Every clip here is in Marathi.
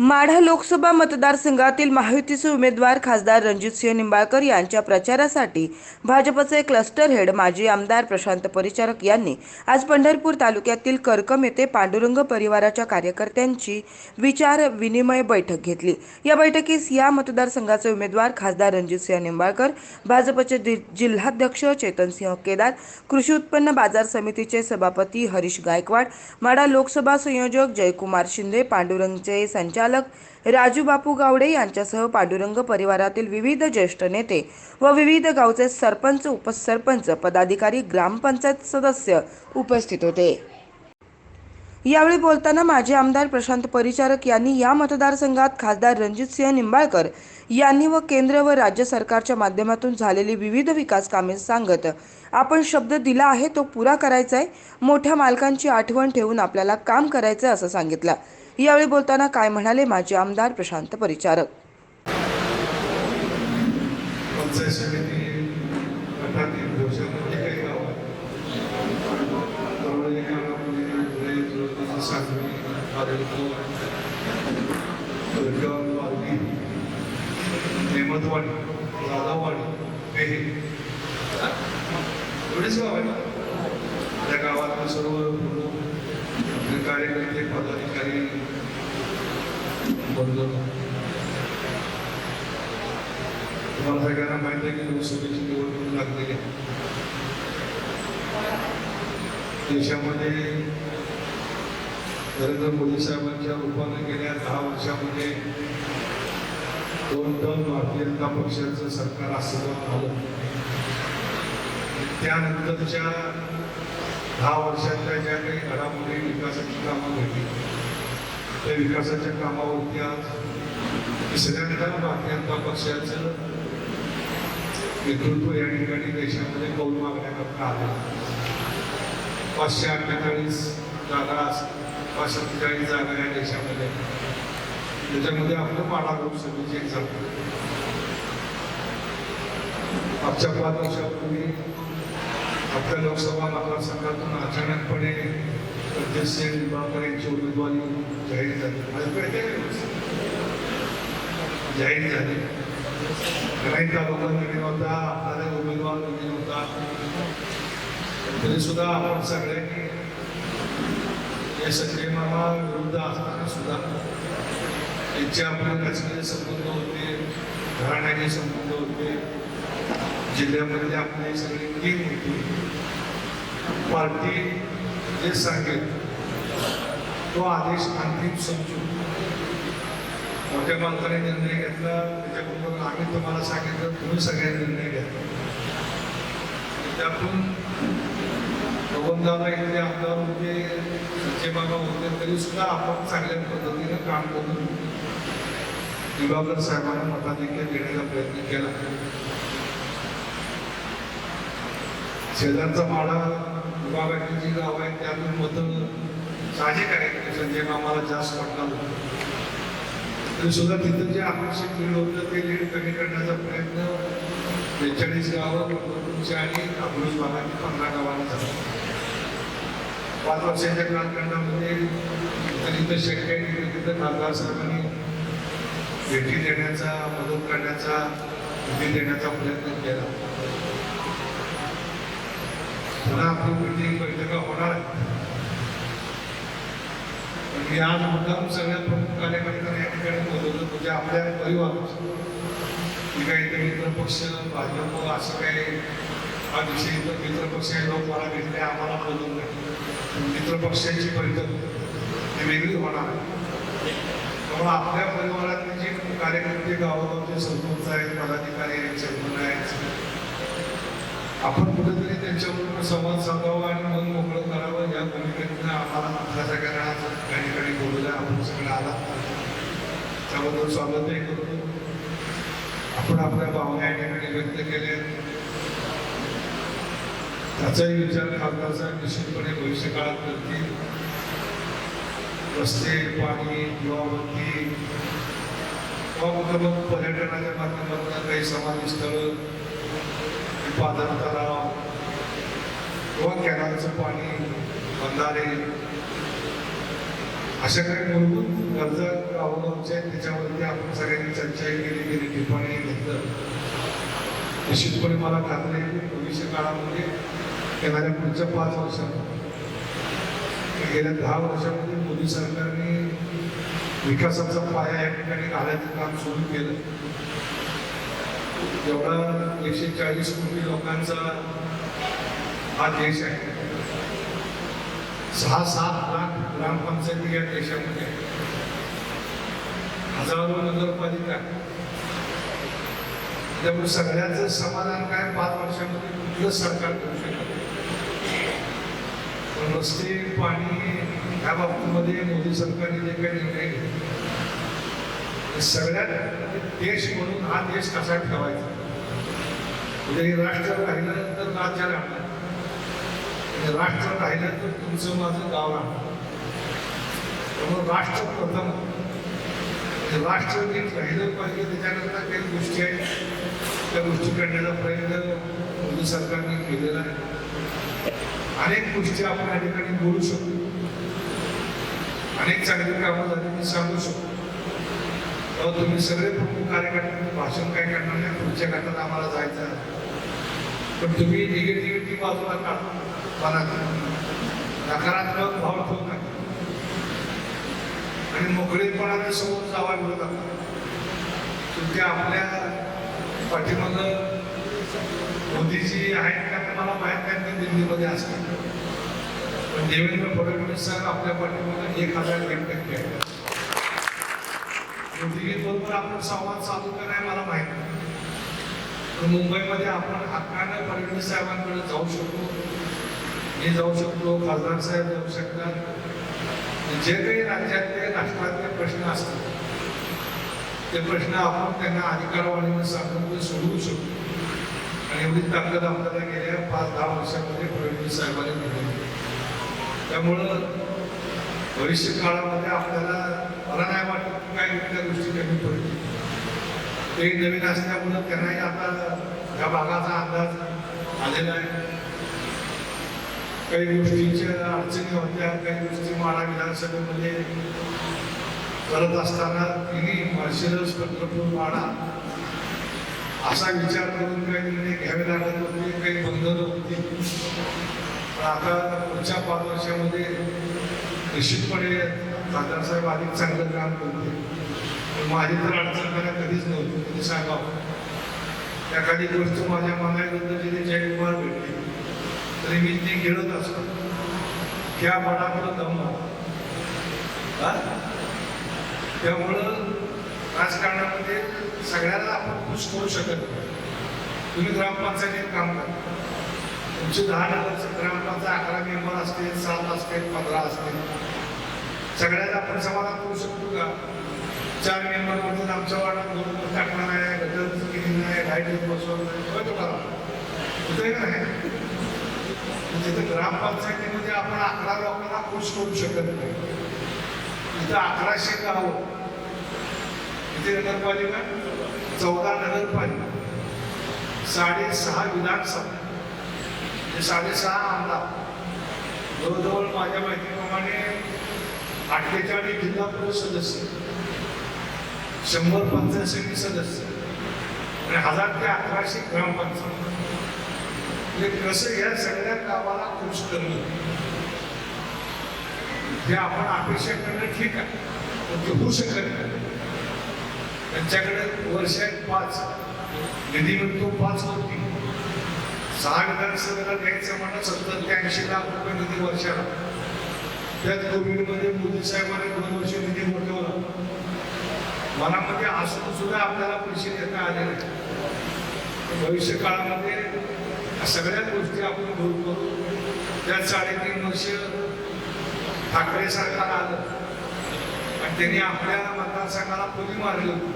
माढा लोकसभा मतदारसंघातील महायुतीचे उमेदवार खासदार रणजितसिंह निंबाळकर यांच्या प्रचारासाठी भाजपचे क्लस्टर हेड माजी आमदार प्रशांत परिचारक यांनी आज पंढरपूर तालुक्यातील करकम येथे पांडुरंग परिवाराच्या कार्यकर्त्यांची विचार विनिमय बैठक घेतली. या बैठकीस या मतदारसंघाचे उमेदवार खासदार रणजितसिंह निंबाळकर भाजपचे जिल्हाध्यक्ष चेतनसिंह केदार कृषी उत्पन्न बाजार समितीचे सभापती हरीश गायकवाड माढा लोकसभा संयोजक जयकुमार शिंदे पांडुरंगचे संचालक राजू बापू गावडे यांच्यासह पांडुरंग परिवारातील विविध ज्येष्ठ नेते व विविध गावचे सरपंच उपसरपंच पदाधिकारी ग्रामपंचायत सदस्य उपस्थित होते. यावेळी बोलताना माजी आमदार प्रशांत परिचारक यांनी या मतदारसंघात खासदार रणजितसिंह निंबाळकर यांनी व केंद्र व राज्य सरकारच्या माध्यमातून झालेली विविध विकास कामे सांगत आपण शब्द दिला आहे तो पुरा करायचा आहे मोठ्या मालकांची आठवण ठेवून आपल्याला काम करायचं असं सांगितलं. यावेळी बोलताना काय म्हणाले माजी आमदार प्रशांत परिचारक? एवढेच गाव आहे ना? त्या गावातलं सर्व कार्यकर्ते पदाधिकारी बंधू तुम्हाला सगळ्यांना माहिती आहे की लोकसभेची निवडणूक लागलेली देशामध्ये नरेंद्र मोदी साहेबांच्या रूपाने गेल्या दहा वर्षामध्ये दोन टन भारतीय जनता पक्षाचं सरकार अस्तित्वात आलं त्यानंतरच्या दहा वर्षातल्या ज्या काही घडामोडी विकासाची कामं घडली त्या विकासाच्या कामावरती आज तिसऱ्यांदा भारतीय जनता पक्षाचं नेतृत्व या ठिकाणी देशामध्ये कौल मागण्याकरता आलं. पाचशे अठ्ठेचाळीस जागा पाचशे अठ्ठेचाळीस जागा या देशामध्ये. त्याच्यामध्ये आपलं माडा लोकसभेची एक जागा मागच्या पाच वर्षापूर्वी आपल्या लोकसभा मतदारसंघातून अचानकपणे रणजितसिंह निंबाळकर यांची उमेदवारी जाहीर झाली. माझ्याकडे जाहीर झाली. काही तालुका निर्णय होता आपल्याला उमेदवार निर्णय होता. तरी सुद्धा आपण सगळ्यांनी या सक्रियमा विरुद्ध असताना सुद्धा त्यांचे आपले राजकीय संबंध होते घराण्याचे संबंध होते. जिल्ह्यामध्ये आपले सगळे टीम होती पार्टी जे सांगेल तो आदेश अंतिम समजून मोठ्या मालकाने निर्णय घेतला त्याच्याबरोबर आम्ही तुम्हाला सांगितलं तुम्ही सगळ्यांनी निर्णय घेतला त्यातून भगवंताला इथले आमदार होते संजय बाबा होते तरी सुद्धा आपण चांगल्या पद्धतीने काम करून दिवाकर साहेबांना मताधिक्य देण्याचा प्रयत्न केला. शेजारचा माडा बाबाची जी गाव आहे त्यातून मतं साहजिक आहे संजय मामाला जास्त वाटणार होतं. तरी सुद्धा तिथं जे अपेक्षित लीड होतं ते लीड कमी करण्याचा प्रयत्न बेचाळीस गावं आणि अकलूज भागातील पंधरा गावांनी झाला. पाच वर्षाच्या कालखंडामध्ये तिथं इथं शक्य आहे तिथं तिथं खासदार साहेबांनी भेटी देण्याचा मदत करण्याचा भेटी देण्याचा प्रयत्न केला. पुन्हा आपली मिटिंग बैठका होणार आहे मी आज मुद्दाम सगळ्या प्रमुख कार्यकर्त्यांना या ठिकाणी बोलवलं म्हणजे आपल्या परिवार की काही ते मित्रपक्ष भाजप असं काही हा विषय तर मित्रपक्ष लोक मला घेतले आम्हाला बोलून नाही मित्रपक्षांची परिषद ही वेगळी होणार आहे त्यामुळे आपल्या परिवारातले जे कार्यकर्ते गावोगावचे सरपंच आहेत पदाधिकारी आहेत चेअरमन आहेत आपण कुठेतरी त्यांच्याबरोबर संवाद साधावा आणि मन मोकळं करावं या भूमिकेतनं आम्हाला आपल्या सगळ्यांना काही ठिकाणी बोलूया. आपण सगळं आला त्याबद्दल स्वागतही करतो. आपण आपल्या भावना या ठिकाणी व्यक्त केल्या. त्याचाही विचार खासदार साहेब निश्चितपणे भविष्य काळात करतील. रस्ते पाणी युवावृत्ती किंवा कुठं मग पर्यटनाच्या माध्यमातून काही समाधी स्थळं पादन तलाव किंवा कॅनलचं पाणी बंधारे. अशा काही मूलभूत गरजा गावोगावच्या आहेत त्याच्यावरती आपण सगळ्यांनी चर्चा केली गेली टिप्पणी घेतलं. निश्चितपणे मला खात्री आहे की भविष्य काळामध्ये येणाऱ्या पुढच्या पाच वर्षात गेल्या दहा वर्षामध्ये मोदी सरकारने विकासाचा पाया या ठिकाणी घालायचं काम सुरू केलं. एवढा एकशे चाळीस कोटी लोकांचा हा देश आहे. सहा सात लाख ग्रामपंचायती या देशामध्ये हजारो नगरपालिका. त्यामुळे सगळ्याचं समाधान काय? पाच वर्षामध्ये कुठलं सरकार करू शकत पण रस्ते पाणी या बाबतीमध्ये मोदी सरकारने जे काही निर्णय घेतले सगळ्यात देश म्हणून हा देश कसा ठेवायचा? म्हणजे हे राष्ट्र राहिलं तर राज्य राहणार राष्ट्र राहिलं तर तुमचं माझं गाव राहणार. त्यामुळे राष्ट्र प्रथम. राष्ट्र नीट राहिलं पाहिजे त्याच्यानंतर काही गोष्टी आहेत. त्या गोष्टी करण्याचा प्रयत्न मोदी सरकारने केलेला आहे. अनेक गोष्टी आपण या ठिकाणी बोलू शकतो. अनेक चांगली कामं झाली मी सांगू शकतो. तेव्हा तुम्ही सगळे प्रमुख कार्यकर्ते भाषण काय करणार नाही? पुढच्या गटात आम्हाला जायचं आहे. पण तुम्ही निगेटिव्हिटी बाजूला काढा मला नकारात्मक भाव ठेवू नका. आणि मोकळेपणाने समोर जावा विरोधात तुमच्या आपल्या पाठीमागं मोदीजी आहेत का ते मला माहीत नाही ते दिल्लीमध्ये असतात पण देवेंद्र फडणवीस सर आपल्या पाठीमागं एक हजार एक टक्के आहेत मोदीजी बरोबर आपण संवाद साधू का मला माहीत नाही. पण मुंबईमध्ये आपण हक्कानं फडणवीस साहेबांकडे जाऊ शकतो. मी जाऊ शकतो खासदार साहेब जाऊ शकतात. जे काही राज्यातले राष्ट्रातले प्रश्न असतात. ते प्रश्न आपण त्यांना अधिकारवाणीनं सांगून ते सोडवू शकतो. आणि एवढी ताकद आपल्याला गेल्या पाच दहा वर्षामध्ये फडणवीस साहेबांनी मिळवली त्यामुळं भविष्य काळामध्ये आपल्याला मला नाही वाटत की काही त्या गोष्टी कमी पडतील ते नवीन असल्यामुळं त्यांनाही आता या भागाचा अंदाज आलेला आहे. काही गोष्टींच्या अडचणी होत्या काही गोष्टी माडा विधानसभेमध्ये करत असताना तिने मार्शलर्स पंढरपूर माडा असा विचार करून काही निर्णय घ्यावे लागत होते काही बंधनं होती पण आता पुढच्या पाच वर्षामध्ये निश्चितपणे दादासाहेब अधिक चांगलं काम करते माझी तर अडचण त्यांना कधीच नव्हती. म्हणजे कधी सांगावं एखादी गोष्ट माझ्या मनाविरुद्ध त्याच्या जयकुमार भेटली तरी मी ती गिळत असतो. त्या मनाकडं दम त्यामुळं राजकारणामध्ये सगळ्यांना आपण खुश करू शकत नाही. तुम्ही ग्रामपंचायतीत काम करा. तुमचे दहा नगरचे ग्रामपंचायत अकरा मेंबर असतील सात असतील पंधरा असतील. सगळ्यात आपण समाधान करू शकतो का? चार मेंबर मधून आमच्या वार्डात दोन टाकणार आहे गटर किती नाही लाइट बसवणार नाही होय तो करा. होतंय का नाही तिथे ग्रामपंचायतीमध्ये आपण अकरा लोकांना खुश करू शकत नाही. इथं अकराशे गाव. इथे नगरपालिका चौदा नगरपालिका साडेसहा विधानसभा. म्हणजे साडेसहा आमदार. जवळजवळ माझ्या माहितीप्रमाणे अठ्ठेचाळीस जिल्हा परिषद सदस्य. शंभर पंचायत समिती सदस्य. आणि हजार ते अकराशे ग्रामपंचायत. म्हणजे कसं या सगळ्या कामाला खुश करणं हे आपण अपेक्षा करणं ठीक आहे. पण ते होऊ शकत नाही. त्यांच्याकडे वर्षात पाच. निधी म्हणतो पाच कोटी. सहा विधानसभेला द्यायचं म्हणणं सत्तर ते ऐंशी लाख रुपये निधी वर्षाला. त्यात कोविडमध्ये मोदी साहेबांनी दोन वर्ष निधी मोठवला मनामध्ये असून सुद्धा आपल्याला पैसे देता आले नाही. भविष्य काळामध्ये सगळ्याच सगळ्या गोष्टी आपण घेऊ करू त्यात साडेतीन वर्ष ठाकरे सरकार आलं. आणि त्यांनी आपल्या मतदारसंघाला खोली मारली. होती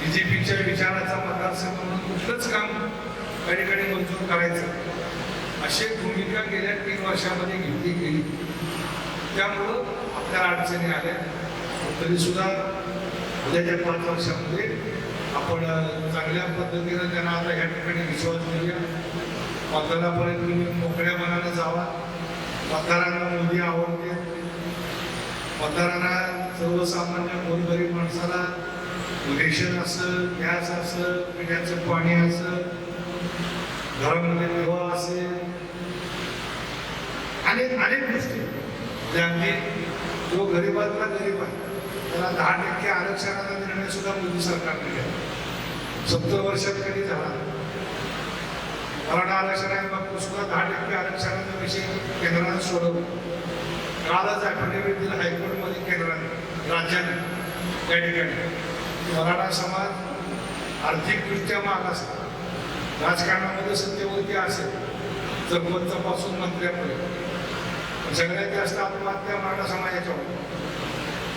बीजेपीच्या विचाराचा मतदारसंघ म्हणून कुठलंच काम कधीकडे मंजूर करायचं. अशी भूमिका गेल्या तीन वर्षामध्ये घेतली गेली. त्यामुळं आपल्याला अडचणी आल्या. तरी सुद्धा उद्याच्या पाच वर्षामध्ये आपण चांगल्या पद्धतीनं त्यांना आता या ठिकाणी विश्वास देऊया मतदानापर्यंत तुम्ही मोकळ्या मनानं जावा. मतदारांना मोदी आवडते. मतदारांना सर्वसामान्य गोरगरीब माणसाला रेशन असं गॅस असं पिण्याचं पाणी असं घरामध्ये विवाह असेल अनेक अनेक गोष्टी. म्हणजे ज्या अगदी जो गरीबातला गरीब आहे त्याला दहा टक्के आरक्षणाचा निर्णय सुद्धा मोदी सरकारने घ्या सत्तर वर्षात कधी झाला? मराठा आरक्षणाबाबतीत सुद्धा दहा टक्के आरक्षणाचा विषय केंद्राने सोडवला. कालच ॲफिडेव्हिट दिला हायकोर्टमध्ये केंद्राने राज्याने त्या ठिकाणी. मराठा समाज आर्थिकदृष्ट्या मागास आहे. राजकारणामध्ये सत्तेवरती असेल सरपंचापासून मंत्र्यापर्यंत सगळ्यात जास्त आत्महत्या मराठा समाजाच्या होत्या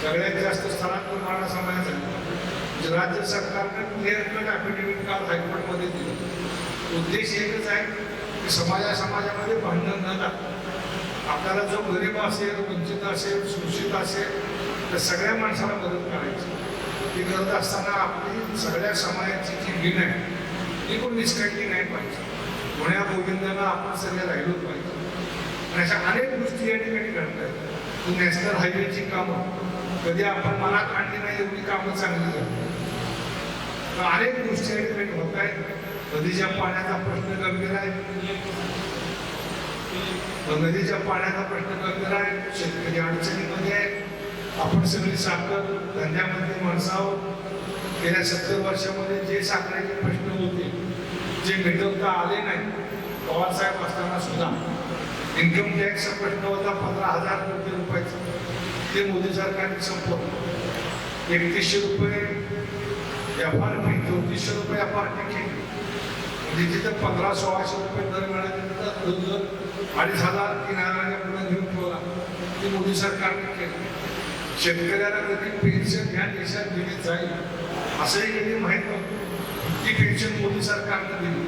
सगळ्यात जास्त स्थलांतर मराठा समाजाचं म्हणजे राज्य सरकारनं क्लिअर कट ॲफिडेव्हिट काल हायकोर्टमध्ये दिलं. उद्देश एकच आहे की समाजा समाजामध्ये भांडण न लागतं आपल्याला जो गरीब असेल वंचित असेल शोषित असेल तर सगळ्या माणसाला मदत करायची. ती करत असताना आपली सगळ्या समाजाची जी विण आहे ही पण विस्कटली नाही पाहिजे. पुण्या गोविंदाला आपण सगळे राहिलोच पाहिजे. आणि अशा अनेक गोष्टी या ठिकाणी आहेत नॅशनल हायवेची कामं कधी आपण मनात आणली नाही एवढी कामं चांगली झाली. तर अनेक गोष्टी या ठिकाणी होत आहेत. नदीच्या पाण्याचा प्रश्न गंभीर आहे. नदीच्या पाण्याचा प्रश्न गंभीर आहे. शेतकरी अडचणीमध्ये आहे. आपण सगळी साखर धंद्यामध्ये माणसं आहोत. गेल्या सत्तर वर्षामध्ये जे साखरेचे प्रश्न होते जे मिटवता आले नाही पवारसाहेब असताना सुद्धा. इन्कम टॅक्सचा प्रश्न होता पंधरा हजार कोटी रुपयाचा. ते मोदी सरकारने संपवलं. एकतीसशे रुपये एफ आर पी चौतीसशे रुपये एफ आर पी केली. म्हणजे तिथं पंधरा सोळाशे रुपये दर मिळाले दोन दोन अडीच हजार तीन हजाराच्या पुढे घेऊन ठेवला. ते मोदी सरकारने केलं. शेतकऱ्याला कधी पेन्शन ह्या देशात दिली जाईल? असंही त्यांनी माहीत नव्हतं. ती पेन्शन मोदी सरकारनं दिली.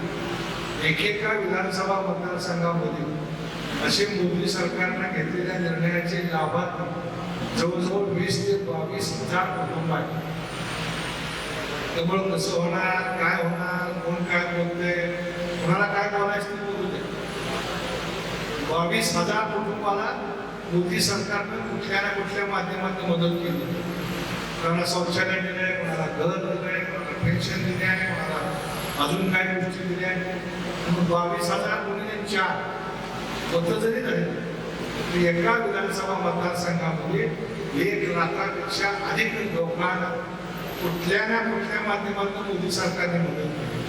एकेका विधानसभा मतदारसंघामध्ये असे मोदी सरकारनं घेतलेल्या निर्णयाचे लाभार्थी जवळजवळ वीस ते बावीस हजार कुटुंब आहेत. त्यामुळं कसं होणार काय होणार कोण काय बोलते कोणाला काय बोलायचं ते बोलू दे बावीस हजार कुटुंबाला मोदी सरकारनं कुठल्या ना कुठल्या माध्यमातून मदत केली. कोणाला शौचालय दिले कोणाला घर दिले कोणाला पेन्शन दिले आहे कोणाला अजून काय गोष्टी दिल्या आहेत. बावीस हजार गुणिले चार. पत्र जरी झाले तरी एका विधानसभा मतदारसंघामध्ये एक लाखापेक्षा अधिक लोकांना कुठल्या ना कुठल्या माध्यमातून मोदी सरकारने मदत केली.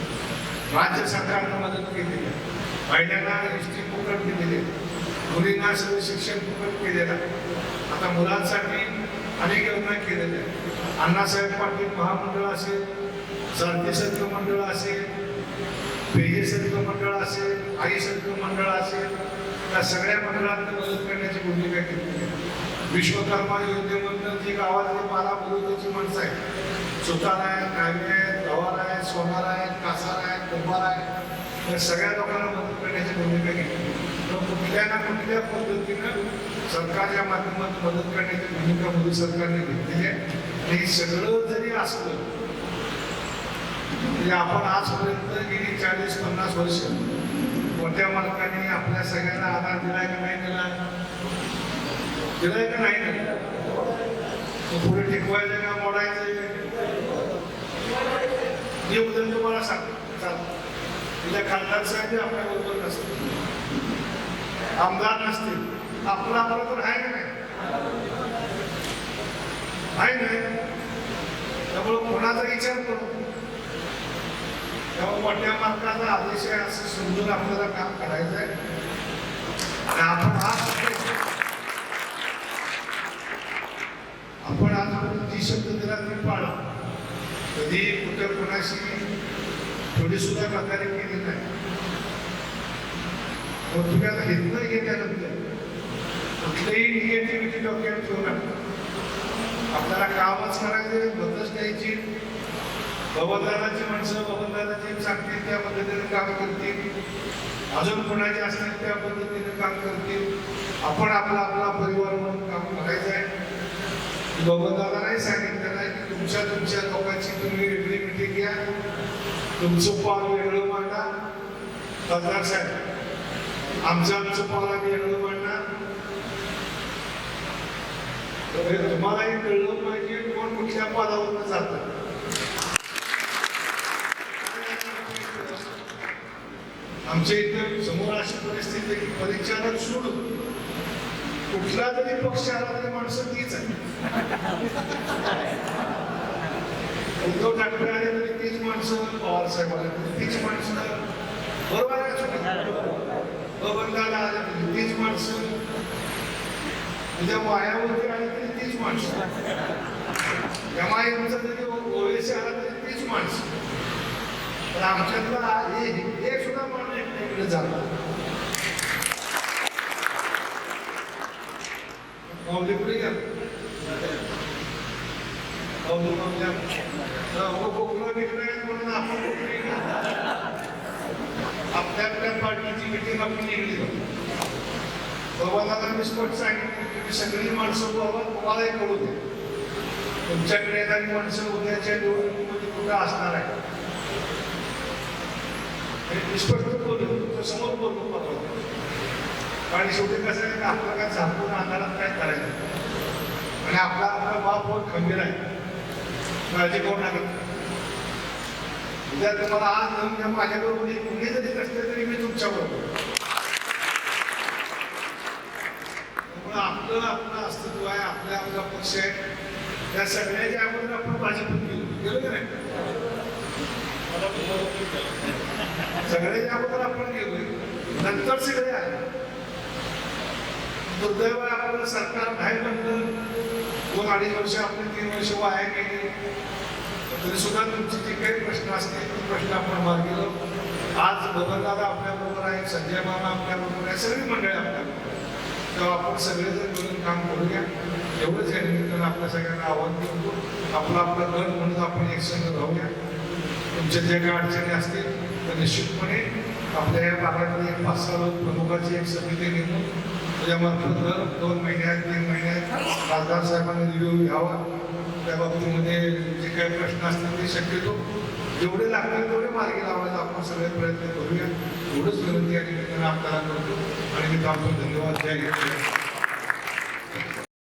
राज्य सरकारनं मदत केलेली आहे महिलांना एस टी फुकट दिलेली. मुलींना सगळं शिक्षण फुकट केलेलं. आता मुलांसाठी अनेक योजना केलेल्या आहेत. अण्णासाहेब पाटील महामंडळ असेल सरते सत्र मंडळ असेल पेये सत्व मंडळ असेल आई सत्व मंडळ असेल त्या सगळ्या मंडळांना मदत करण्याची भूमिका केली विश्वकर्मा विश्वकर्मा योजनेमधनं जी गावातली बारा बरोबरची माणसं आहेत. सुतार आहेत काव्य आहेत गवार आहेत सोनार आहेत कासार आहेत कुंभार आहेत. या सगळ्या लोकांना मदत करण्याची भूमिका घेतली तर कुठल्या ना कुठल्या पद्धतीनं सरकारच्या माध्यमातून मदत करण्याची भूमिका मोदी सरकारने घेतलेली आहे. आणि हे सगळं जरी असलं म्हणजे आपण आजपर्यंत गेली चाळीस पन्नास वर्ष मोठ्या मालकाने आपल्या सगळ्यांना आधार दिलाय का नाही दिला दिलाय का नाही दिला पुढे टिकवायचं का मोडायचं? हे उद्या तुम्हाला सांगतो. तिला खासदार साहेब आपल्या बरोबर नसतील. आमदार नसतील. आपला बरोबर आहे नाही? आहे नाही त्यामुळं कोणाचा विचार करू? तेव्हा मोठ्या मार्गाचा आदेश आहे असं समजून आपल्याला काम करायचं आहे. आणि आपण आज आपण आज जी शब्द दिला तरी पाळा कधी कुठं कोणाशी थोडी सुद्धा प्रकारे केली नाही. मग तुम्ही आता हितनं घेण्यानंतर कुठलीही निगेटिव्हिटी डोक्यात घेऊ नका. आपल्याला कामच करायचं मतच द्यायची बबनदादाची माणसं बबनदादाची सांगतील त्या पद्धतीने काम करतील. अजून कोणाचे असतील त्या पद्धतीने काम करतील. आपण आपला आपला परिवार म्हणून काम करायचं आहे. बबनदादा सांगितलेलं सांगितलं की तुमच्या तुमच्या लोकांची तुम्ही वेगळी मिटिंग घ्या. तुमचं पाल वेगळं मांडा. खासदार साहेब आमचं आमचं पाल आम्ही वेगळं मांडणार तर हे तुम्हालाही कळलं पाहिजे कोण कुठल्या पदावरून जातं. आमच्या इथे समोर अशी परिस्थिती आहे की परिचारक सोडून कुठला जरी पक्ष आला तरी माणसं तीच आहे उद्धव ठाकरे आले तरी तीच माणसं पवार साहेब आले तरी तीच माणसं. बरोबर आहे का आले तरी तीच माणसं. म्हणजे उद्या मायावरती आली तरी तीच माणसं. एमआयएमचा जरी ओवेसी आला तरी तीच माणसं. तर आमच्यातला एक सुद्धा माणूस इकडे झाला माऊली पुढे घ्या. माऊली कोकणं म्हणून आपण कोकणी आपल्या आपल्या पार्टीची मिटिंग आपण निघली बाबाला मी स्पष्ट सांगितलं. सगळी माणसं बाबा तुम्हालाही कळू दे. तुमच्याकडे येणारी माणसं उद्याच्या निवडणुकीमध्ये कुठं असणार आहे हे स्पष्ट बोललो तुमच्यासमोर बोललो पाहतो आणि शेवटी कसं आहे की आपलं काय झापून अंधारात काय करायचं? आणि आपला आपला बाप बहुत खंबीर आहे. काळजी कोण नका. उद्या तुम्हाला आज न माझ्याबरोबर कुठे जरी कसले तरी मी तुमच्याबरोबर. त्यामुळे आपलं आपलं अस्तित्व आहे आपल्या आपला पक्ष आहे. त्या सगळ्याच्या अगोदर आपण भाजपत गेलो गेलो की नाही? सगळ्याच्या अगोदर आपण गेलोय नंतर सगळे आहे दुर्दैव आपलं सरकार नाही बनलं दोन अडीच वर्ष आपले तीन वर्ष वाया गेले. तरी सुद्धा तुमचे जे काही प्रश्न असतील ते प्रश्न आपण मार गेलो आज बबनदादा आपल्या बरोबर आहे संजय मामा आपल्या बरोबर आहे सगळी मंडळी आपल्या तेव्हा आपण सगळेजण मिळून काम करूया. एवढंच या निमित्तानं आपल्या सगळ्यांना आव्हान करतो आपला आपलं गट म्हणून आपण एक संघ राहूया तुमच्या ज्या काही अडचणी असतील तर निश्चितपणे आपल्या या भागातले एक पाच सहा लोक प्रमुखाची एक समिती नेमून त्याच्यामार्फत दर दोन महिन्यात तीन महिन्यात खासदार साहेबांनी रिव्ह्यू घ्यावा. त्या बाबतीमध्ये जे काही प्रश्न असतील ते शक्यतो जेवढे लागतील तेवढे मार्गी लावायचा आपण सगळे प्रयत्न करूया. एवढंच विनंती या निमित्तानं आपल्याला करतो आणि मी थांबतो. धन्यवाद. जय